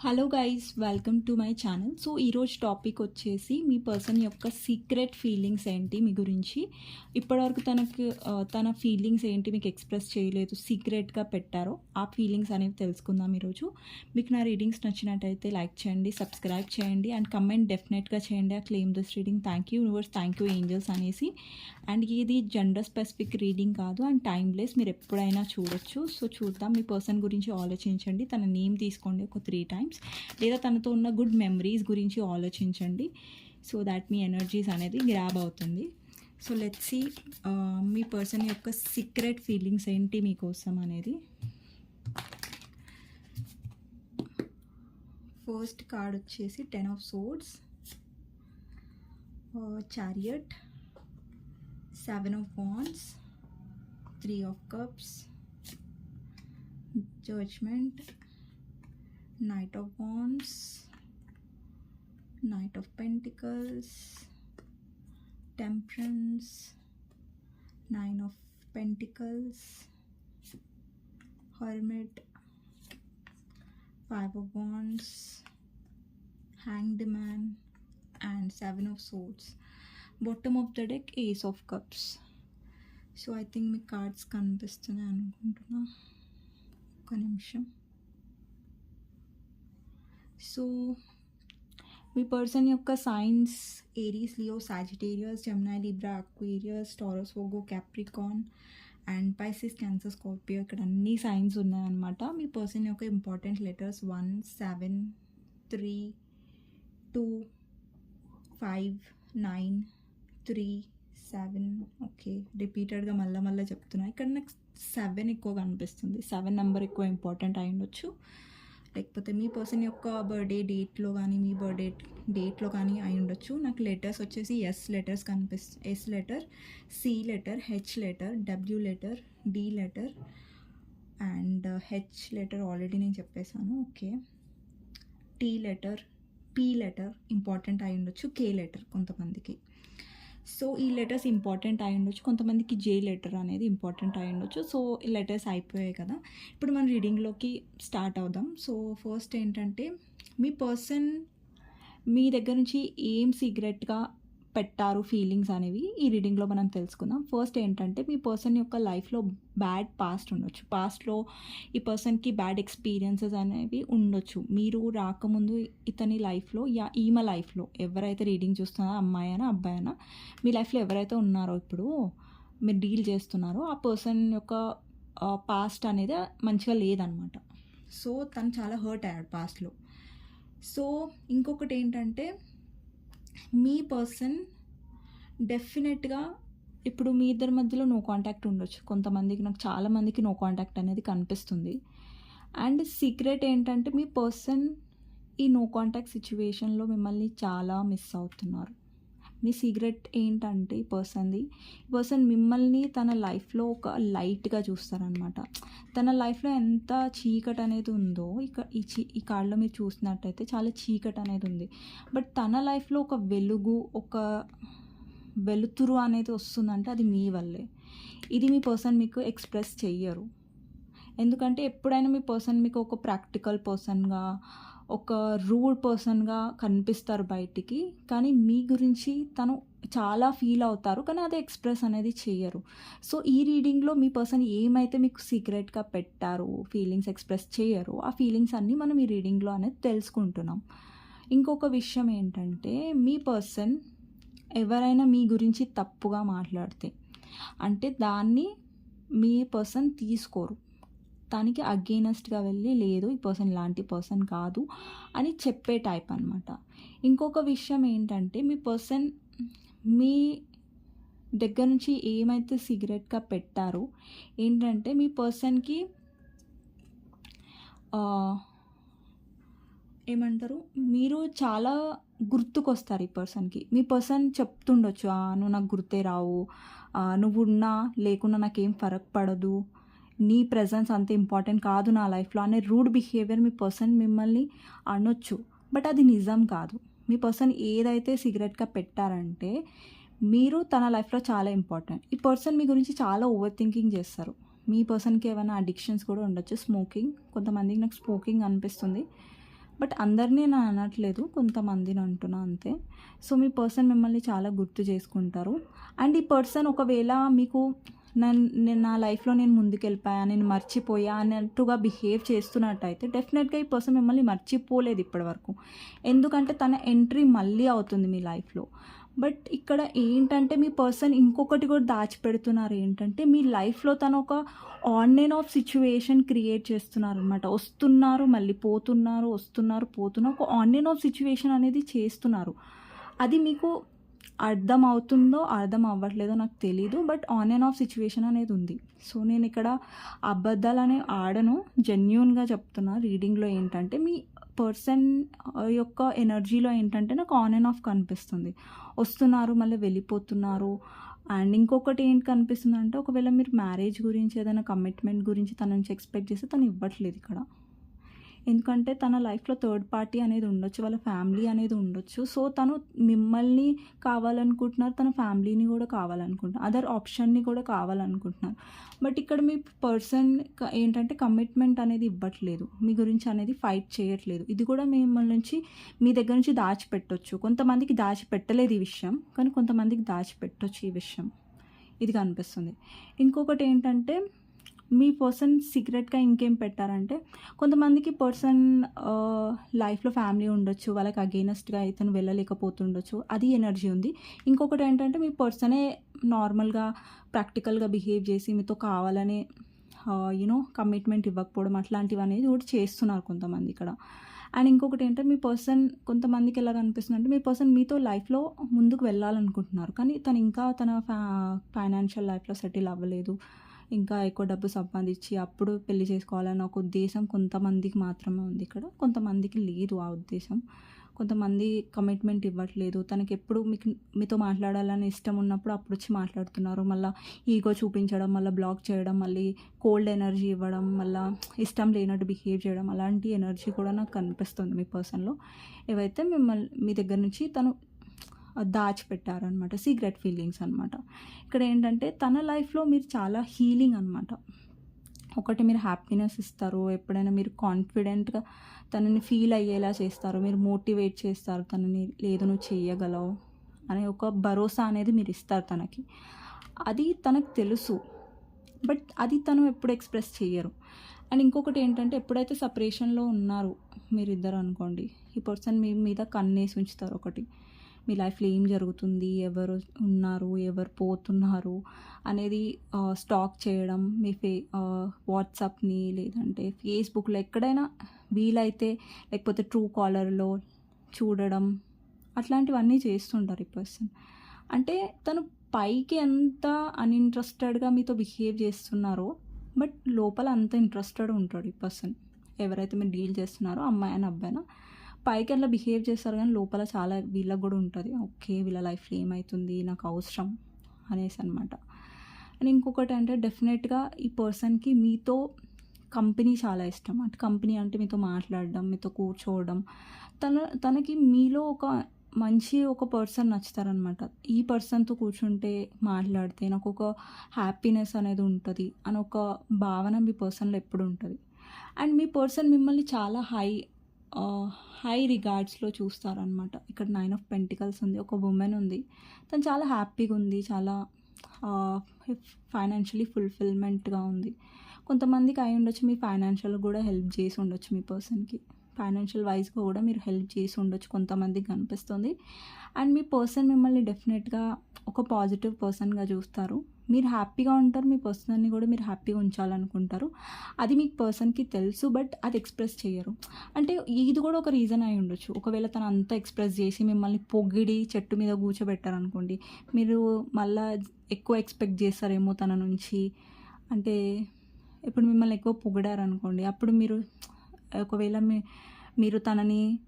Hello guys welcome to my channel so ఈరోజు topic వచ్చేసి మీ పర్సన్ యొక్క సీక్రెట్ ఫీలింగ్స్ ఏంటి మీ గురించి? ఇప్పటివరకు తనకు తన ఫీలింగ్స్ ఏంటి మీకు ఎక్స్ప్రెస్ చేయలేదు సీక్రెట్గా పెట్టారో ఆ ఫీలింగ్స్ అనేవి తెలుసుకుందాం ఈరోజు. మీకు నా రీడింగ్స్ నచ్చినట్టయితే లైక్ చేయండి సబ్స్క్రైబ్ చేయండి అండ్ కమెంట్ డెఫినెట్గా చేయండి. ఆ claim this reading thank you universe thank you angels అనేసి. అండ్ ఇది జెండర్ స్పెసిఫిక్ రీడింగ్ కాదు అండ్ టైమ్లెస్ మీరు ఎప్పుడైనా చూడొచ్చు. సో చూద్దాం మీ పర్సన్ గురించి ఆలోచించండి. తన నేమ్ తీసుకోండి ఒక త్రీ టైమ్స్ లేదా తనతో ఉన్న గుడ్ మెమరీస్ గురించి ఆలోచించండి. సో దాట్ మీ ఎనర్జీస్ అనేది గ్రాబ్ అవుతుంది. సో లెట్ సి మీ పర్సన్ యొక్క సీక్రెట్ ఫీలింగ్స్ ఏంటి మీకోసం అనేది? ఫస్ట్ కార్డ్ వచ్చేసి ten of swords chariot seven of wands three of cups judgement Knight of Wands, Knight of Pentacles, Temperance, Nine of Pentacles, Hermit, Five of Wands, Hanged Man, and Seven of Swords. Bottom of the deck, Ace of Cups. So I think me cards కనిపిస్తున్నాయి అనుకుంటున్నా ఒక నిమిషం so మీ person యొక్క signs Aries Leo Sagittarius Gemini Libra Aquarius Taurus ఓగో Capricorn and Pisces Cancer Scorpio ఇక్కడ అన్ని signs ఉన్నాయన్నమాట. మీ పర్సన్ యొక్క important letters one seven three two five nine three seven okay రిపీటెడ్గా మళ్ళీ మళ్ళీ చెప్తున్నా. ఇక్కడ నాకు సెవెన్ ఎక్కువ కనిపిస్తుంది. సెవెన్ నెంబర్ ఎక్కువ ఇంపార్టెంట్ అయి ఉండొచ్చు. లేకపోతే మీ పర్సన్ యొక్క బర్త్డే డేట్లో కానీ మీ బర్త్డే డేట్లో కానీ అయి ఉండొచ్చు. నాకు లెటర్స్ వచ్చేసి ఎస్ లెటర్స్ కనిపిస్తుంది S letter C letter H letter W letter D letter and H letter already నేను చెప్పేశాను. Okay. T letter P letter important అయి ఉండొచ్చు. కే లెటర్ కొంతమందికి. సో ఈ లెటర్స్ ఇంపార్టెంట్ అయి ఉండొచ్చు. కొంతమందికి జే లెటర్ అనేది ఇంపార్టెంట్ అయి ఉండొచ్చు. సో ఈ లెటర్స్ అయిపోయాయి కదా. ఇప్పుడు మనం రీడింగ్లోకి స్టార్ట్ అవుదాం. సో ఫస్ట్ ఏంటంటే మీ పర్సన్ మీ దగ్గర నుంచి ఏం సీక్రెట్గా పెట్టారు ఫీలింగ్స్ అనేవి ఈ రీడింగ్లో మనం తెలుసుకుందాం. ఫస్ట్ ఏంటంటే మీ పర్సన్ యొక్క లైఫ్లో బ్యాడ్ పాస్ట్ ఉండొచ్చు. పాస్ట్లో ఈ పర్సన్కి బ్యాడ్ ఎక్స్పీరియన్సెస్ అనేవి ఉండొచ్చు. మీరు రాకముందు ఇతని లైఫ్లో యా ఈమె లైఫ్లో ఎవరైతే రీడింగ్ చూస్తున్నారో అమ్మాయి అయినా అబ్బాయి అయినా మీ లైఫ్లో ఎవరైతే ఉన్నారో ఇప్పుడు మీరు డీల్ చేస్తున్నారో ఆ పర్సన్ యొక్క పాస్ట్ అనేది మంచిగా లేదనమాట. సో తను చాలా హర్ట్ అయ్యాడు పాస్ట్లో సో ఇంకొకటి ఏంటంటే మీ పర్సన్ డెఫినెట్గా ఇప్పుడు మీ ఇద్దరి మధ్యలో నో కాంటాక్ట్ ఉండొచ్చు. కొంతమందికి నాకు చాలా మందికి నో కాంటాక్ట్ అనేది కనిపిస్తుంది. అండ్ సీక్రెట్ ఏంటంటే మీ పర్సన్ ఈ నో కాంటాక్ట్ సిచ్యువేషన్లో మిమ్మల్ని చాలా మిస్ అవుతున్నారు. మీ సీక్రెట్ ఏంటంటే ఈ పర్సన్ది ఈ పర్సన్ మిమ్మల్ని తన లైఫ్లో ఒక లైట్గా చూస్తారనమాట తన లైఫ్లో ఎంత చీకటి అనేది ఉందో ఇక ఈ చీ ఈ కార్డులో మీరు చూసినట్టయితే చాలా చీకటి అనేది ఉంది. బట్ తన లైఫ్లో ఒక వెలుగు ఒక వెలుతురు అనేది వస్తుందంటే అది మీ వల్లే. ఇది మీ పర్సన్ మీకు ఎక్స్ప్రెస్ చెయ్యరు. ఎందుకంటే ఎప్పుడైనా మీ పర్సన్ మీకు ఒక ప్రాక్టికల్ పర్సన్గా ఒక రూడ్ పర్సన్గా కనిపిస్తారు బయటికి. కానీ మీ గురించి తను చాలా ఫీల్ అవుతారు. కానీ అది ఎక్స్ప్రెస్ అనేది చేయరు. సో ఈ రీడింగ్లో మీ పర్సన్ ఏమైతే మీకు సీక్రెట్గా పెట్టారో ఫీలింగ్స్ ఎక్స్ప్రెస్ చేయరు ఆ ఫీలింగ్స్ అన్నీ మనం ఈ రీడింగ్లో అనేది తెలుసుకుంటున్నాం. ఇంకొక విషయం ఏంటంటే మీ పర్సన్ ఎవరైనా మీ గురించి తప్పుగా మాట్లాడితే అంటే దాన్ని మీ పర్సన్ తీసుకోరు. దానికి అగెయినెస్ట్గా వెళ్ళి లేదు ఈ పర్సన్ ఇలాంటి పర్సన్ కాదు అని చెప్పే టైప్ అనమాట ఇంకొక విషయం ఏంటంటే మీ పర్సన్ మీ దగ్గర నుంచి ఏమైతే సిగరెట్గా పెట్టారో ఏంటంటే మీ పర్సన్కి ఏమంటారు మీరు చాలా గుర్తుకొస్తారు ఈ పర్సన్కి మీ పర్సన్ చెప్తుండొచ్చు నువ్వు నాకు గుర్తే రావు నువ్వు ఉన్నా లేకున్నా నాకేం ఫరక్ పడదు నీ ప్రజెన్స్ అంత ఇంపార్టెంట్ కాదు నా లైఫ్లో అనే రూడ్ బిహేవియర్ మీ పర్సన్ మిమ్మల్ని అనొచ్చు. బట్ అది నిజం కాదు. మీ పర్సన్ ఏదైతే సిగరెట్గా పెట్టారంటే మీరు తన లైఫ్లో చాలా ఇంపార్టెంట్ ఈ పర్సన్ మీ గురించి చాలా ఓవర్ థింకింగ్ చేస్తారు. మీ పర్సన్కి ఏమైనా అడిక్షన్స్ కూడా ఉండొచ్చు. స్మోకింగ్ కొంతమందికి నాకు స్మోకింగ్ అనిపిస్తుంది. బట్ అందరినీ నేను అనట్లేదు. కొంతమందిని అంటున్నా అంతే. సో మీ పర్సన్ మిమ్మల్ని చాలా గుర్తు చేసుకుంటారు. అండ్ ఈ పర్సన్ ఒకవేళ మీకు నేను నా లైఫ్లో నేను ముందుకెళ్ళిపోయా నేను మర్చిపోయా అన్నట్టుగా బిహేవ్ చేస్తున్నట్టయితే డెఫినెట్గా ఈ పర్సన్ మిమ్మల్ని మర్చిపోలేదు ఇప్పటివరకు. ఎందుకంటే తన ఎంట్రీ మళ్ళీ అవుతుంది మీ లైఫ్లో. బట్ ఇక్కడ ఏంటంటే మీ పర్సన్ ఇంకొకటి కూడా దాచిపెడుతున్నారు ఏంటంటే మీ లైఫ్లో తను ఒక on and off situation create చేస్తున్నారు అనమాట వస్తున్నారు మళ్ళీ పోతున్నారు వస్తున్నారు పోతున్నారు ఒక ఆన్ అండ్ ఆఫ్ సిచ్యువేషన్ అనేది చేస్తున్నారు. అది మీకు అర్థం అవుతుందో అర్థం అవ్వట్లేదో నాకు తెలీదు but on and off situation అనేది ఉంది. సో నేను ఇక్కడ అబద్ధాలు అనే ఆడను జెన్యున్గా చెప్తున్నా రీడింగ్లో ఏంటంటే మీ పర్సన్ యొక్క ఎనర్జీలో ఏంటంటే నాకు ఆన్ అండ్ ఆఫ్ కనిపిస్తుంది. వస్తున్నారు మళ్ళీ వెళ్ళిపోతున్నారు. అండ్ ఇంకొకటి ఏంటి కనిపిస్తుంది అంటే ఒకవేళ మీరు మ్యారేజ్ గురించి ఏదైనా కమిట్మెంట్ గురించి తన నుంచి ఎక్స్పెక్ట్ చేస్తే తను ఇవ్వట్లేదు ఇక్కడ. ఎందుకంటే తన లైఫ్లో థర్డ్ పార్టీ అనేది ఉండొచ్చు వాళ్ళ ఫ్యామిలీ అనేది ఉండొచ్చు. సో తను మిమ్మల్ని కావాలనుకుంటున్నారు తన ఫ్యామిలీని కూడా కావాలనుకుంటున్నారు అదర్ ఆప్షన్ని కూడా కావాలనుకుంటున్నారు. బట్ ఇక్కడ మీ పర్సన్ ఏంటంటే కమిట్మెంట్ అనేది ఇవ్వట్లేదు. మీ గురించి అనేది ఫైట్ చేయట్లేదు. ఇది కూడా మిమ్మల్ని నుంచి మీ దగ్గర నుంచి దాచిపెట్టొచ్చు. కొంతమందికి దాచిపెట్టలేదు ఈ విషయం కానీ కొంతమందికి దాచిపెట్టొచ్చు ఈ విషయం. ఇది కనిపిస్తుంది. ఇంకొకటి ఏంటంటే మీ పర్సన్ సీక్రెట్గా ఇంకేం పెట్టారంటే కొంతమందికి పర్సన్ లైఫ్లో ఫ్యామిలీ ఉండొచ్చు వాళ్ళకి అగెయినెస్ట్గా ఇతను వెళ్ళలేకపోతుండొచ్చు అది ఎనర్జీ ఉంది. ఇంకొకటి ఏంటంటే మీ పర్సనే నార్మల్గా ప్రాక్టికల్గా బిహేవ్ చేసి మీతో కావాలనే యూనో కమిట్మెంట్ ఇవ్వకపోవడం అట్లాంటివి అనేది కూడా చేస్తున్నారు కొంతమంది ఇక్కడ. అండ్ ఇంకొకటి ఏంటంటే మీ పర్సన్ కొంతమందికి ఎలా కనిపిస్తుంది అంటే మీ పర్సన్ మీతో లైఫ్లో ముందుకు వెళ్ళాలనుకుంటున్నారు కానీ తను ఇంకా తన ఫైనాన్షియల్ లైఫ్లో సెటిల్ అవ్వలేదు ఇంకా ఎక్కువ డబ్బు సంపాదించి అప్పుడు పెళ్ళి చేసుకోవాలన్న ఒక ఉద్దేశం కొంతమందికి మాత్రమే ఉంది ఇక్కడ. కొంతమందికి లేదు ఆ ఉద్దేశం. కొంతమంది కమిట్మెంట్ ఇవ్వట్లేదు. తనకి ఎప్పుడు మీకు మీతో మాట్లాడాలని ఇష్టం ఉన్నప్పుడు అప్పుడు వచ్చి మాట్లాడుతున్నారు. మళ్ళీ ఈగో చూపించడం మళ్ళీ బ్లాక్ చేయడం మళ్ళీ కోల్డ్ ఎనర్జీ ఇవ్వడం మళ్ళీ ఇష్టం లేనట్టు బిహేవ్ చేయడం అలాంటి ఎనర్జీ కూడా నాకు కనిపిస్తుంది మీ పర్సన్లో ఏవైతే మిమ్మల్ని మీ దగ్గర నుంచి తను దాచిపెట్టారనమాట సీక్రెట్ ఫీలింగ్స్ అనమాట ఇక్కడ ఏంటంటే తన లైఫ్లో మీరు చాలా హీలింగ్ అనమాట ఒకటి మీరు హ్యాపీనెస్ ఇస్తారు ఎప్పుడైనా మీరు కాన్ఫిడెంట్గా తనని ఫీల్ అయ్యేలా చేస్తారు మీరు మోటివేట్ చేస్తారు తనని లేదు నువ్వు చేయగలవు అనే ఒక భరోసా అనేది మీరు ఇస్తారు తనకి. అది తనకు తెలుసు బట్ అది తను ఎప్పుడు ఎక్స్ప్రెస్ చేయరు. అండ్ ఇంకొకటి ఏంటంటే ఎప్పుడైతే సపరేషన్లో ఉన్నారు మీరిద్దరు అనుకోండి ఈ పర్సన్ మీ మీద కన్నేసి ఉంచుతారు ఒకటి. మీ లైఫ్లో ఏం జరుగుతుంది? ఎవరు ఉన్నారు? ఎవరు పోతున్నారు? అనేది స్టాక్ చేయడం మీ ఫే వాట్సాప్ని లేదంటే ఫేస్బుక్లో ఎక్కడైనా వీలైతే లేకపోతే ట్రూ కాలర్లో చూడడం అట్లాంటివన్నీ చేస్తుంటారు ఈ పర్సన్. అంటే తను పైకి ఎంత అన్ఇంట్రెస్టెడ్గా మీతో బిహేవ్ చేస్తున్నారో బట్ లోపల అంత ఇంట్రెస్టెడ్ ఉంటాడు ఈ పర్సన్. ఎవరైతే మీరు డీల్ చేస్తున్నారో అమ్మాయి అని అబ్బాయినా పైకి అట్లా బిహేవ్ చేస్తారు కానీ లోపల చాలా వీళ్ళకి కూడా ఉంటుంది. ఓకే వీళ్ళ లైఫ్లో ఏమవుతుంది నాకు అవసరం అనేసి అనమాట అండ్ ఇంకొకటి అంటే డెఫినెట్గా ఈ పర్సన్కి మీతో కంపెనీ చాలా ఇష్టం. అంటే కంపెనీ అంటే మీతో మాట్లాడడం మీతో కూర్చోవడం. తన తనకి మీలో ఒక మంచి ఒక పర్సన్ నచ్చుతారనమాట ఈ పర్సన్తో కూర్చుంటే మాట్లాడితే నాకు ఒక హ్యాపీనెస్ అనేది ఉంటుంది అని ఒక భావన మీ పర్సన్లో ఎప్పుడు ఉంటుంది. అండ్ మీ పర్సన్ మిమ్మల్ని చాలా హై హై రిగార్డ్స్లో చూస్తారనమాట ఇక్కడ నైన్ ఆఫ్ పెంటికల్స్ ఉంది ఒక ఉమెన్ ఉంది. తను చాలా హ్యాపీగా ఉంది చాలా ఫైనాన్షియలీ ఫుల్ఫిల్మెంట్గా ఉంది. కొంతమందికి అయి ఉండొచ్చు మీ ఫైనాన్షియల్ కూడా హెల్ప్ చేసి ఉండొచ్చు మీ పర్సన్కి ఫైనాన్షియల్ వైజ్గా కూడా మీరు హెల్ప్ చేసి ఉండొచ్చు కొంతమందికి కనిపిస్తుంది. అండ్ మీ పర్సన్ మిమ్మల్ని డెఫినెట్గా ఒక పాజిటివ్ పర్సన్గా చూస్తారు. మీరు హ్యాపీగా ఉంటారు మీ పర్సన్ని కూడా మీరు హ్యాపీగా ఉంచాలనుకుంటారు. అది మీకు పర్సన్కి తెలుసు బట్ అది ఎక్స్ప్రెస్ చేయరు అంటే ఇది కూడా ఒక రీజన్ అయి ఉండొచ్చు. ఒకవేళ తను అంతా ఎక్స్ప్రెస్ చేసి మిమ్మల్ని పొగిడి చెట్టు మీద కూర్చోబెట్టారనుకోండి మీరు మళ్ళా ఎక్కువ ఎక్స్పెక్ట్ చేస్తారేమో తన నుంచి. అంటే ఇప్పుడు మిమ్మల్ని ఎక్కువ పొగిడారనుకోండి అప్పుడు మీరు ఒకవేళ మీ మీరు తనని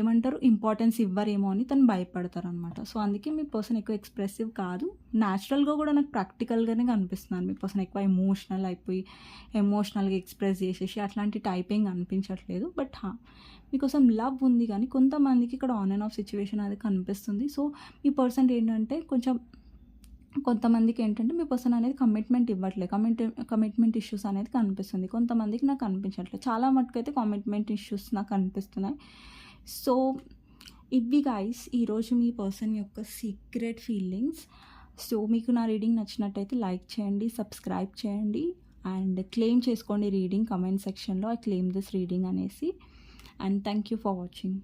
ఏమంటారు ఇంపార్టెన్స్ ఇవ్వరేమో అని తను భయపడతారు అనమాట సో అందుకే మీ పర్సన్ ఎక్కువ ఎక్స్ప్రెసివ్ కాదు. న్యాచురల్గా కూడా నాకు ప్రాక్టికల్గానే కనిపిస్తున్నాను. మీ పర్సన్ ఎక్కువ ఎమోషనల్ అయిపోయి ఎమోషనల్గా ఎక్స్ప్రెస్ చేసేసి అట్లాంటి టైపింగ్ అనిపించట్లేదు. బట్ హా మీకోసం లవ్ ఉంది కానీ కొంతమందికి ఇక్కడ ఆన్ అండ్ ఆఫ్ సిచ్యువేషన్ అది కనిపిస్తుంది. సో మీ పర్సన్ ఏంటంటే కొంచెం కొంతమందికి ఏంటంటే మీ పర్సన్ అనేది కమిట్మెంట్ ఇవ్వట్లేదు. కమిట్ కమిట్మెంట్ ఇష్యూస్ అనేది కనిపిస్తుంది. కొంతమందికి నాకు కనిపించట్లేదు చాలా మటుకు అయితే కమిట్మెంట్ ఇష్యూస్ నాకు కనిపిస్తున్నాయి సో ఇవి గైస్ ఈరోజు మీ పర్సన్ యొక్క సీక్రెట్ ఫీలింగ్స్ సో మీకు నా రీడింగ్ నచ్చినట్టయితే లైక్ చేయండి సబ్స్క్రైబ్ చేయండి అండ్ క్లెయిమ్ చేసుకోండి రీడింగ్ కమెంట్ సెక్షన్లో ఐ క్లెయిమ్ దిస్ రీడింగ్ అనేసి. And thank you for watching